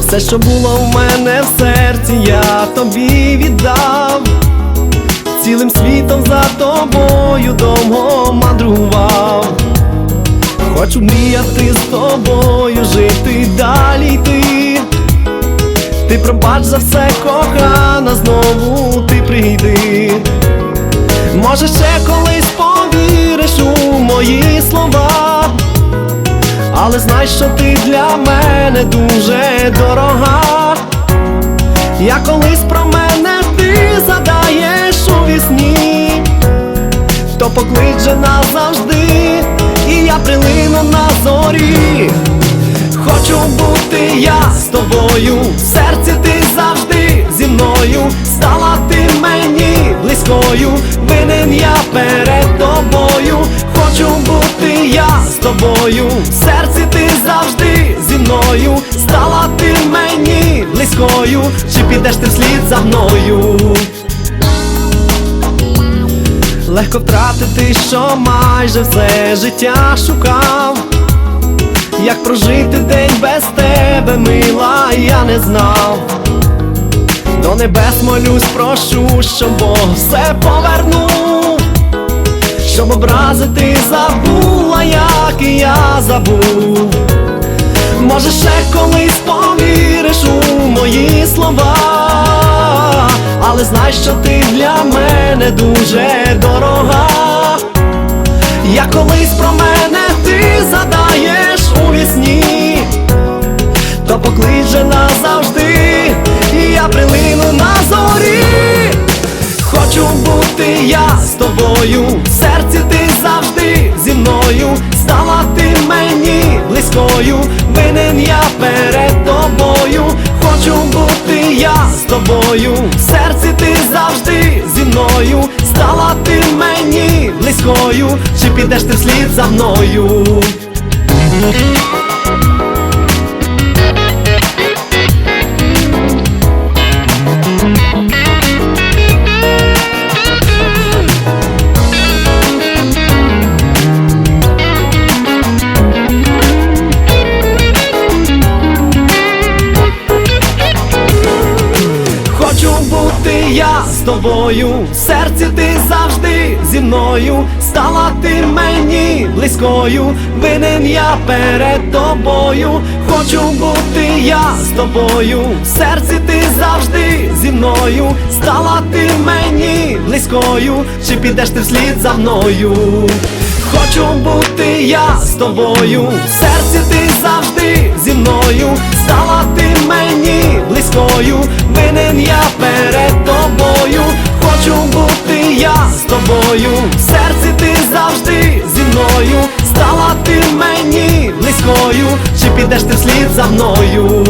Все, що було в мене в серці, я тобі віддав. Цілим світом за тобою довго мандрував. Хочу мріяти з тобою, жити далі йти. Ти пробач за все, кохана, знову ти прийди. Може, ще колись повіриш у мої слова. Але знай, що ти для мене дуже дорога. Я колись про то поклич же назавжди, і я прилину на зорі. Хочу бути я з тобою, в серці ти завжди зі мною, стала ти мені близькою, винен я перед тобою, хочу бути я з тобою, в серці ти завжди зі мною, стала ти мені близькою, чи підеш ти вслід за мною? Легко втратити, що майже все життя шукав. Як прожити день без тебе, мила, я не знав. До небес молюсь, прошу, щоб Бог все повернув, щоб образи ти забула, як і я забув. Може, ще колись повіриш у мої слова, але знай, що ти для мене дуже дорога. Я колись про мене ти задаєш у вісні, то поклич же назавжди, і я прилину на зорі. Хочу бути я з тобою, в серці ти завжди зі мною, стала ти мені близькою, винен я перед тобою, хочу бути я з тобою, в серці ти близькою, чи підеш ти вслід за мною? Хочу бути я тобою, в серці ти завжди зі мною, стала ти мені близькою, винен я перед тобою, хочу бути я з тобою, в серці ти завжди зі мною, стала ти мені близькою, чи підеш ти вслід за мною? Хочу бути я з тобою, в серці ти завжди зі мною, стала ти мені близькою, винен я перед я з тобою, в серці ти завжди зі мною, стала ти мені близькою, чи підеш ти вслід за мною?